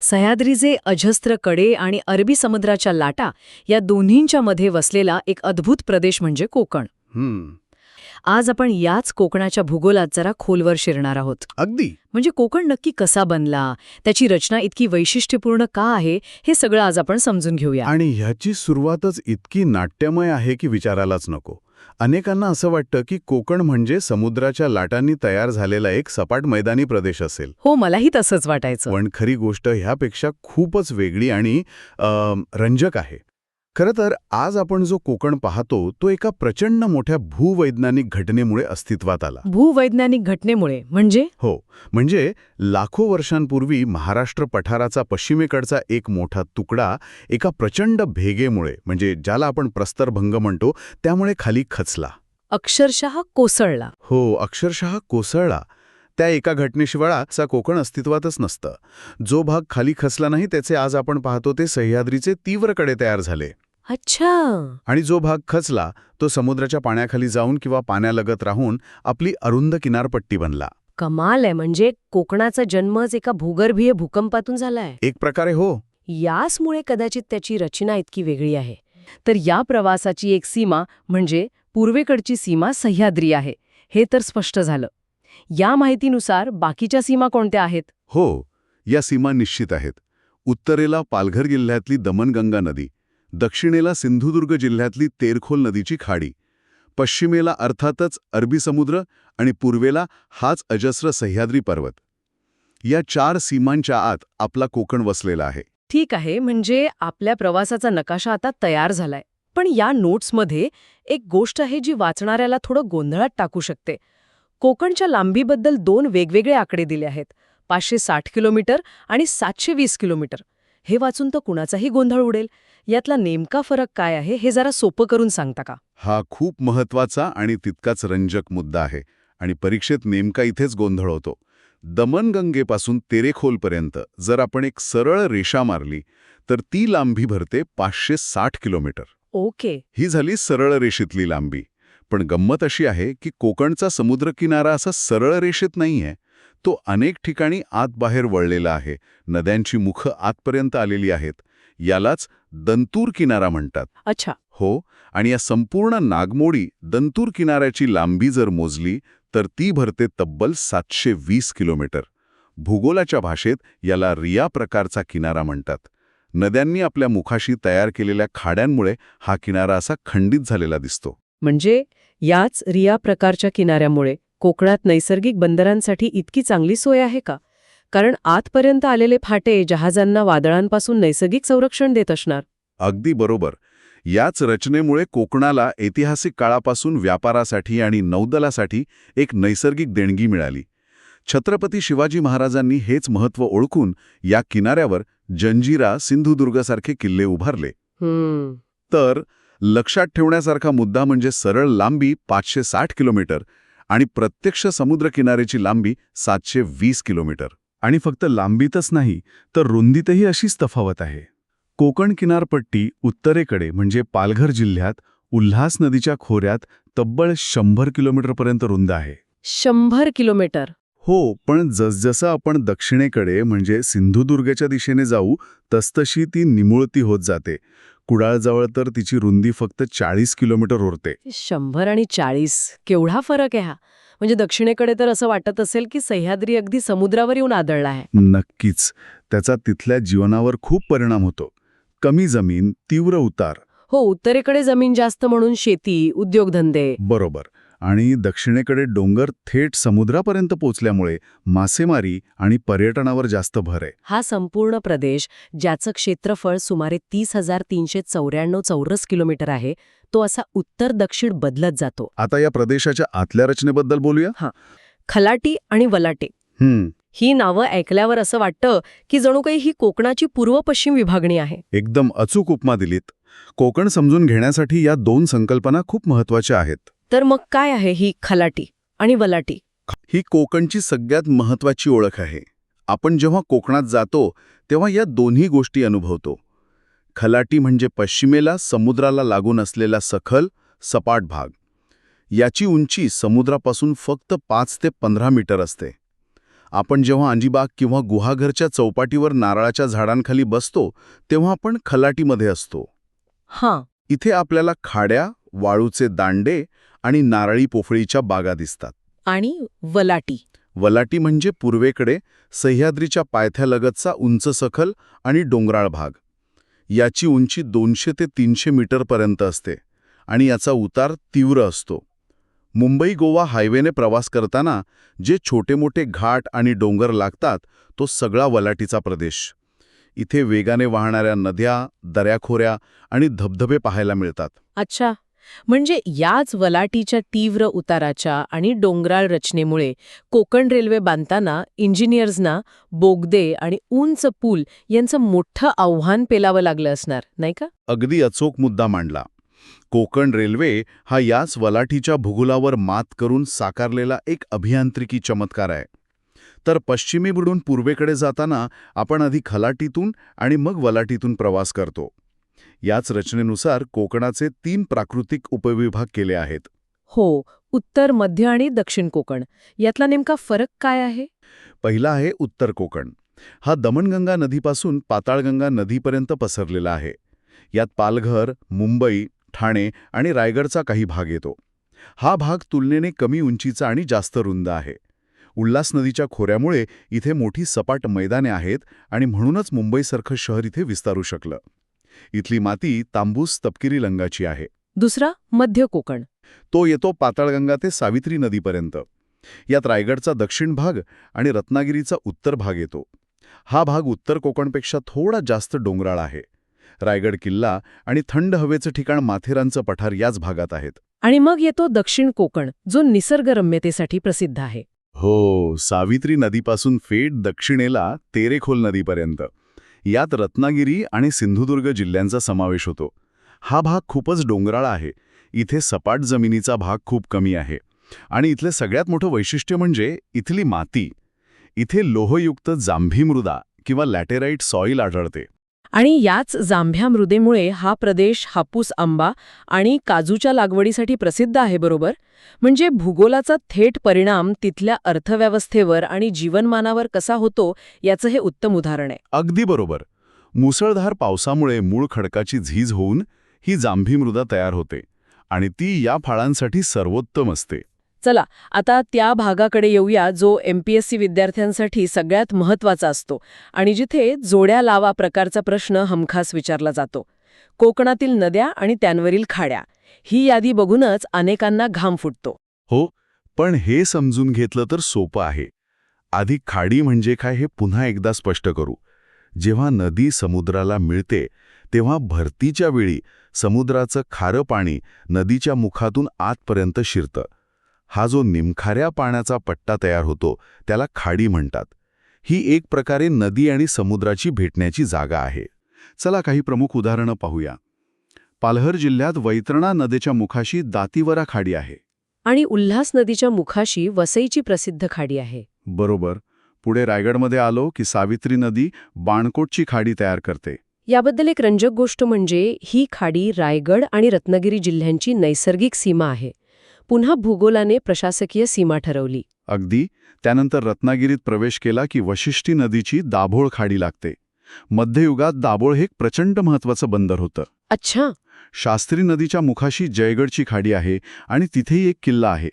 सह्याद्रीचे अजस्त्रकडे आणि अरबी समुद्राच्या लाटा या दोन्हींच्या मध्ये वसलेला एक अद्भुत प्रदेश म्हणजे कोकण. हम्म. आज आपण याच कोकणाच्या भूगोलात जरा खोलवर शिरणार आहोत. अगदी. म्हणजे कोकण नक्की कसा बनला? त्याची रचना इतकी वैशिष्ट्यपूर्ण का आहे? हे सगळं आज आपण समजून घेऊया. आणि ह्याची सुरुवातच इतकी नाट्यमय आहे की विचारायलाच नको. अनेकांना असं वाटतं की कोकण म्हणजे समुद्राच्या लाटांनी तयार झालेला एक सपाट मैदानी प्रदेश असेल. हो मलाही तसंच वाटायचं. पण खरी गोष्ट ह्यापेक्षा खूपच वेगळी आणि रंजक आहे. खरं तर आज आपण जो कोकण पाहतो तो एका प्रचंड मोठ्या भूवैज्ञानिक घटनेमुळे अस्तित्वात आला. भूवैज्ञानिक घटनेमुळे म्हणजे? हो म्हणजे लाखो वर्षांपूर्वी महाराष्ट्र पठाराचा पश्चिमेकडचा एक मोठा तुकडा एका प्रचंड भेगेमुळे म्हणजे ज्याला आपण प्रस्तरभंग म्हणतो त्यामुळे खाली खचला. अक्षरशः कोसळला. हो अक्षरशः कोसळला. त्या एका घटनेशिवाय असा कोकण अस्तित्वातच नसतं. जो भाग खाली खचला नाही त्याचे आज आपण पाहतो ते सह्याद्रीचे तीव्रकडे तयार झाले. अच्छा. आणि जो भाग खचला तो समुद्राच्या पाण्याखाली जाऊन किंवा पाण्यालगत राहून आपली अरुंद किनारपट्टी बनला. कमाल आहे म्हणजे कोकणाचा जन्मच एका भूगर्भीय भूकंपातून झालाय. एक प्रकारे हो. याचमुळे कदाचित त्याची रचना इतकी वेगळी आहे. तर या प्रवासाची एक सीमा म्हणजे पूर्वेकडची सीमा सह्याद्री आहे हे तर स्पष्ट झालं. या माहितीनुसार बाकीच्या सीमा कोणत्या आहेत? हो या सीमा निश्चित आहेत. उत्तरेला पालघर जिल्ह्यातली दमनगंगा नदी दक्षिणेला सिंधुदुर्ग जिल्ह्यातली तेरखोल नदीची खाडी पश्चिमेला अर्थातच अरबी समुद्र आणि पूर्वेला हाच अजस्र सह्याद्री पर्वत. या चार सीमांच्या आत आपला कोकण वसलेला आहे. ठीक आहे म्हणजे आपल्या प्रवासाचा नकाशा आता तयार झालाय. पण या नोट्समध्ये एक गोष्ट आहे जी वाचणाऱ्याला थोडं गोंधळात टाकू शकते. कोकणच्या लांबीबद्दल दोन वेगवेगळे आकडे दिले आहेत. पाचशे साठ किलोमीटर आणि सातशे वीस किलोमीटर. हे वाचून तर कुणाचाही गोंधळ उडेल. यातला नेमका फरक काय आहे हे जरा सोपं करून सांगता का? हा खूप महत्त्वाचा आणि तितकाच रंजक मुद्दा आहे आणि परीक्षेत नेमका इथेच गोंधळ होतो. दमनगंगेपासून तेरेखोलपर्यंत जर आपण एक सरळ रेषा मारली तर ती लांबी भरते पाचशे साठ किलोमीटर. ओके. ही झाली सरळ रेषेतली लांबी. पण गंमत अशी आहे की कोकणचा समुद्रकिनारा असा सरळ रेषेत नाहीये तो अनेक ठिकाणी आत बाहेर वळलेला आहे. नद्यांची मुखं आतपर्यंत आलेली आहेत. यालाच दंतूर किनारा म्हणतात. अच्छा. हो आणि या संपूर्ण नागमोडी दंतूर किनाऱ्याची लांबी जर मोजली तर ती भरते तब्बल सातशे वीस किलोमीटर. भूगोलाच्या भाषेत याला रिया प्रकारचा किनारा म्हणतात. नद्यांनी आपल्या मुखाशी तयार केलेल्या खाड्यांमुळे हा किनारा असा खंडित झालेला दिसतो. म्हणजे याच रिया प्रकारच्या किनाऱ्यामुळे कोकणात नैसर्गिक बंदरांसाठी इतकी चांगली सोय आहे का? कारण आतपर्यंत आलेले फाटे जहाजांना वादळांपासून नैसर्गिक संरक्षण देत असणार. अगदी बरोबर. याच रचनेमुळे कोकणाला ऐतिहासिक काळापासून व्यापारासाठी आणि नौदलासाठी एक नैसर्गिक देणगी मिळाली. छत्रपती शिवाजी महाराजांनी हेच महत्त्व ओळखून या किनाऱ्यावर जंजिरा सिंधुदुर्गसारखे किल्ले उभारले. तर लक्षात ठेवण्यासारखा मुद्दा म्हणजे सरळ लांबी पाचशे साठ किलोमीटर आणि प्रत्यक्ष समुद्रकिनाऱ्याची लांबी सातशे वीस किलोमीटर. आणि फक्त लांबीतच नाही तर रुंदीतही अशीच तफावत आहे. कोकण किनारपट्टी उत्तरेकडे म्हणजे पालघर जिल्ह्यात उल्हास नदीच्या खोऱ्यात तब्बल शंभर किलोमीटरपर्यंत रुंद आहे. शंभर किलोमीटर. हो पण जसजसं आपण दक्षिणेकडे म्हणजे सिंधुदुर्गच्या दिशेने जाऊ तसतशी ती निमुळती होत जाते. कुडाळजवळ तर तिची रुंदी फक्त चाळीस किलोमीटर उरते. शंभर आणि चाळीस केवढा फरक आहे हा. म्हणजे दक्षिणेकडे तर असं वाटत असेल की सह्याद्री अगदी समुद्रावर येऊन आदळला आहे. नक्कीच. त्याचा तिथल्या जीवनावर खूप परिणाम होतो. कमी जमीन तीव्र उतार. हो उत्तरेकडे जमीन जास्त म्हणून शेती उद्योगधंदे. बरोबर. आणि दक्षिणेकडे डोंगर थेट समुद्रापर्यंत पोचल्यामुळे मासेमारी आणि पर्यटनावर जास्त भर आहे. हा संपूर्ण प्रदेश ज्याचं क्षेत्रफळ सुमारे तीस हजार तीनशे चौऱ्याण्णव चौरस किलोमीटर आहे तो असा उत्तर दक्षिण बदलत जातो. आता या प्रदेशाच्या आतल्या रचनेबद्दल बोलूया? खलाटी आणि वलाटे. ही नावं ऐकल्यावर असं वाटतं की जणू काही ही कोकणाची पूर्व पश्चिम विभागणी आहे. एकदम अचूक उपमा दिलीत. कोकण समजून घेण्यासाठी या दोन संकल्पना खूप महत्त्वाच्या आहेत. तर मग काय आहे ही खलाटी आणि वलाटी? ही कोकणची सगळ्यात महत्वाची ओळख आहे. आपण जेव्हा कोकणात जातो तेव्हा या दोन्ही गोष्टी अनुभवतो. खलाटी म्हणजे पश्चिमेला समुद्राला लागून असलेला सखल सपाट भाग. याची उंची समुद्रापासून फक्त पाच ते पंधरा मीटर असते. आपण जेव्हा अंजीबाग किंवा गुहागरच्या चौपाटीवर नारळाच्या झाडांखाली बसतो तेव्हा आपण खलाटीमध्ये असतो. हां. इथे आपल्याला खाड्या वाळूचे दांडे आणि नारळी पोफळीच्या बागा दिसतात. आणि वलाटी. वलाटी म्हणजे पूर्वेकडे सह्याद्रीच्या पायथ्यालगतचा उंच सखल आणि डोंगराळ भाग. याची उंची दोनशे ते तीनशे मीटरपर्यंत असते आणि याचा उतार तीव्र असतो. मुंबई गोवा हायवेने प्रवास करताना जे छोटे मोठे घाट आणि डोंगर लागतात तो सगळा वलाटीचा प्रदेश. इथे वेगाने वाहणाऱ्या नद्या दऱ्याखोऱ्या आणि धबधबे पाहायला मिळतात. अच्छा. म्हणजे याच वलाटीच्या तीव्र उताराच्या आणि डोंगराळ रचनेमुळे कोकण रेल्वे बांधताना इंजिनियर्सना बोगदे आणि उंच पूल यांचं मोठं आव्हान पेलावं लागलं असणार नाही का? अगदी अचोक मुद्दा मांडला. कोकण रेल्वे हा याच वलाठीच्या भूगोलावर मात करून साकारलेला एक अभियांत्रिकी चमत्कार आहे. तर पश्चिमेकडून पूर्वेकडे जाताना आपण आधी खलाटीतून आणि मग वलाटीतून प्रवास करतो. याच रचनेनुसार कोकणाचे तीन प्राकृतिक उपविभाग केले आहेत. हो उत्तर मध्य आणि दक्षिण कोकण. यातला नेमका फरक काय आहे? पहिला आहे उत्तर कोकण. हा दमणगंगा नदीपासून पाताळगंगा नदीपर्यंत पसरलेला आहे. यात पालघर मुंबई ठाणे आणि रायगडचा काही भाग येतो. हा भाग तुलनेने कमी उंचीचा आणि जास्त रुंद आहे. उल्हास नदीच्या खोऱ्यामुळे इथे मोठी सपाट मैदाने आहेत आणि म्हणूनच मुंबईसारखं शहर इथे विस्तारू शकलं. इथली माती तांबूस तपकिरी रंगाची आहे. दुसरा मध्य कोकण. तो येतो पाताळगंगा ते सावित्री नदीपर्यंत. यात रायगडचा दक्षिण भाग आणि रत्नागिरीचा उत्तर भाग येतो. हा भाग उत्तर कोकणपेक्षा थोडा जास्त डोंगराळ आहे. रायगड किल्ला आणि थंड हवेचं ठिकाण माथेरानचं पठार याच भागात आहेत. आणि मग येतो दक्षिण कोकण जो निसर्गरम्यतेसाठी प्रसिद्ध आहे. हो सावित्री नदीपासून फेट दक्षिणेला तेरेखोल नदीपर्यंत. यात रत्नागिरी आणि सिंधुदुर्ग जिल्ह्यांचा समावेश होतो. हा भाग खूपच डोंगराळ आहे. इथे सपाट जमिनीचा भाग खूप कमी आहे. आणि इथले सगळ्यात मोठं वैशिष्ट्य म्हणजे इथली माती. इथे लोहयुक्त जांभी मृदा किंवा लॅटेराईट सॉईल आढळते. आणि याच जांभ्या मृदेमुळे हा प्रदेश हापूस आंबा आणि काजूच्या लागवडीसाठी प्रसिद्ध आहे बरोबर? म्हणजे भूगोलाचा थेट परिणाम तिथल्या अर्थव्यवस्थेवर आणि जीवनमानावर कसा होतो याचं हे उत्तम उदाहरण आहे. अगदी बरोबर. मुसळधार पावसामुळे मूळ खडकाची झीज होऊन ही जांभी मृदा तयार होते आणि ती या फळांसाठी सर्वोत्तम असते. चला आता त्या भागाकडे येऊया जो एम पी एस सी विद्यार्थ्यांसाठी सगळ्यात महत्त्वाचा असतो आणि जिथे जोड्या लावा प्रकारचा प्रश्न हमखास विचारला जातो. कोकणातील नद्या आणि त्यांवरील खाड्या. ही यादी बघूनच अनेकांना घाम फुटतो. हो पण हे समजून घेतलं तर सोपं आहे. आधी खाडी म्हणजे काय हे पुन्हा एकदा स्पष्ट करू. जेव्हा नदी समुद्राला मिळते तेव्हा भरतीच्या वेळी समुद्राचं खारं पाणी नदीच्या मुखातून आतपर्यंत शिरतं. हा जो निमखाऱ्या पाण्याचा पट्टा तयार होतो त्याला खाडी म्हणतात. ही एक प्रकारे नदी आणि समुद्राची भेटण्याची जागा आहे. चला काही प्रमुख उदाहरणं पाहूया. पालघर जिल्ह्यात वैतरणा नदीच्या मुखाशी दातीवरा खाडी आहे. आणि उल्हास नदीच्या मुखाशी वसईची प्रसिद्ध खाडी आहे. बरोबर. पुढे रायगडमध्ये आलो की सावित्री नदी बाणकोटची खाडी तयार करते. याबद्दल एक रंजक गोष्ट म्हणजे ही खाडी रायगड आणि रत्नागिरी जिल्ह्यांची नैसर्गिक सीमा आहे. पुन्हा भूगोलाने प्रशासकीय सीमा ठरवली. अगदी त्यानंतर रत्नागिरीत प्रवेश केला की वशिष्ठी नदीची दाभोळ खाडी लागते. मध्ययुगात दाभोळ हे एक प्रचंड महत्वाचं बंदर होतं. अच्छा! शास्त्री नदीच्या मुखाशी जयगडची खाडी आहे आणि तिथेही एक किल्ला आहे.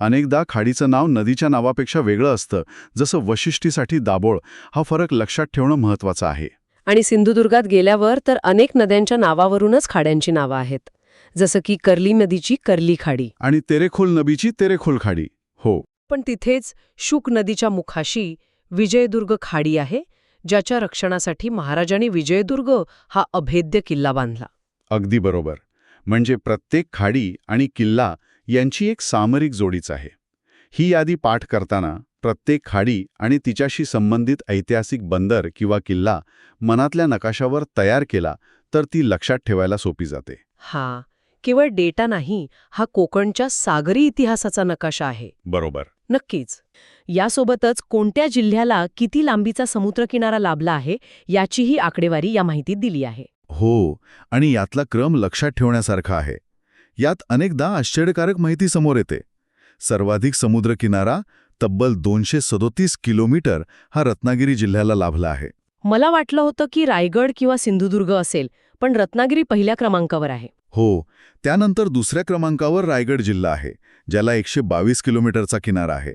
अनेकदा खाडीचं नाव नदीच्या नावापेक्षा वेगळं असतं जसं वशिष्ठीसाठी दाभोळ हा फरक लक्षात ठेवणं महत्वाचं आहे. आणि सिंधुदुर्गात गेल्यावर तर अनेक नद्यांच्या नावावरूनच खाड्यांची नावं आहेत. जसं की कर्ली नदीची कर्ली खाडी. आणि तेरेखोल नदीची तेरेखोल खाडी. हो. पण तिथेच शुक नदीच्या मुखाशी विजयदुर्ग खाडी आहे ज्याच्या रक्षणासाठी महाराजांनी विजयदुर्ग हा अभेद्य किल्ला बांधला. अगदी बरोबर. म्हणजे प्रत्येक खाडी आणि किल्ला यांची एक सामरिक जोडीच आहे. ही यादी पाठ करताना प्रत्येक खाडी आणि तिच्याशी संबंधित ऐतिहासिक बंदर किंवा किल्ला मनातल्या नकाशावर तयार केला तर ती लक्षात ठेवायला सोपी जाते. हा. केवळ डेटा नाही हा कोकणच्या सागरी इतिहासाचा नकाशा आहे. बरोबर. नक्कीच. यासोबतच कोणत्या जिल्ह्याला किती लांबीचा समुद्रकिनारा लाभला आहे याचीही आकडेवारी या माहितीत दिली आहे. हो आणि यातला क्रम लक्षात ठेवण्यासारखा आहे. यात अनेकदा आश्चर्यकारक माहिती समोर येते. सर्वाधिक समुद्रकिनारा तब्बल दोनशे सदोतीस किलोमीटर हा रत्नागिरी जिल्ह्याला लाभला आहे. मला वाटलं होतं की रायगड किंवा सिंधुदुर्ग असेल पण रत्नागिरी पहिल्या क्रमांकावर आहे. हो त्यानंतर दुसऱ्या क्रमांकावर रायगड जिल्हा आहे ज्याला एकशे बावीस किलोमीटरचा किनारा आहे.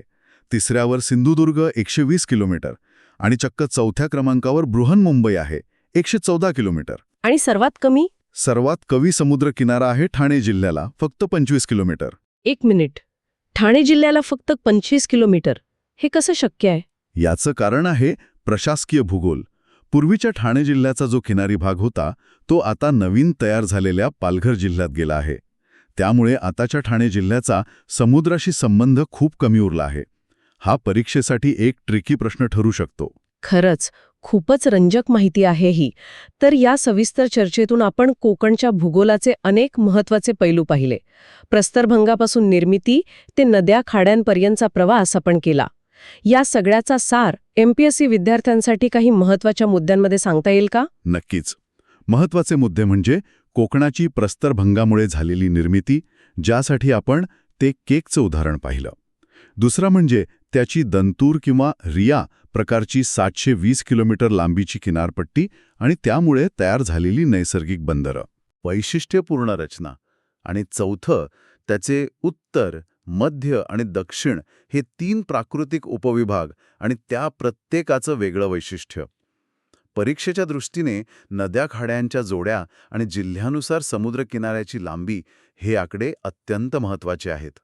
तिसऱ्यावर सिंधुदुर्ग एकशे वीस किलोमीटर आणि चक्क चौथ्या क्रमांकावर बृहन्मुंबई आहे एकशे चौदा किलोमीटर. आणि सर्वात कमी? सर्वात कवी समुद्र किनारा आहे ठाणे जिल्ह्याला फक्त पंचवीस किलोमीटर. एक मिनिट. ठाणे जिल्ह्याला फक्त पंचवीस किलोमीटर. हे कसं शक्य आहे? याचं कारण आहे प्रशासकीय भूगोल. पूर्वीच्या ठाणे जिल्ह्याचा जो किनारी भाग होता तो आता नवीन तयार झालेल्या पालघर जिल्ह्यात गेला आहे. त्यामुळे आताच्या ठाणे जिल्ह्याचा समुद्राशी संबंध खूप कमी उरला आहे. हा परीक्षेसाठी एक ट्रिकी प्रश्न ठरू शकतो. खरंच खूपच रंजक माहिती आहे ही. तर या सविस्तर चर्चेतून आपण कोकणच्या भूगोलाचे अनेक महत्त्वाचे पैलू पाहिले. प्रस्तरभंगापासून निर्मिती ते नद्या खाड्यांपर्यंतचा प्रवास आपण केला. या सगळ्याचा सार एमपीएससी विद्यार्थ्यांसाठी काही महत्त्वाच्या मुद्द्यांमध्ये सांगता येईल का? नक्कीच. महत्त्वाचे मुद्दे म्हणजे कोकणाची प्रस्तरभंगामुळे झालेली निर्मिती ज्यासाठी आपण ते केकचं उदाहरण पाहिलं. दुसरा म्हणजे त्याची दंतूर किंवा रिया प्रकारची सातशे वीस किलोमीटर लांबीची किनारपट्टी आणि त्यामुळे तयार झालेली नैसर्गिक बंदरं. वैशिष्ट्यपूर्ण रचना. आणि चौथं त्याचे उत्तर मध्य आणि दक्षिण हे तीन प्राकृतिक उपविभाग आणि त्या प्रत्येकाचं वेगळं वैशिष्ट्य. परीक्षेच्या दृष्टीने नद्या खाड्यांच्या जोड्या आणि जिल्ह्यानुसार समुद्रकिनाऱ्याची लांबी हे आकडे अत्यंत महत्त्वाचे आहेत.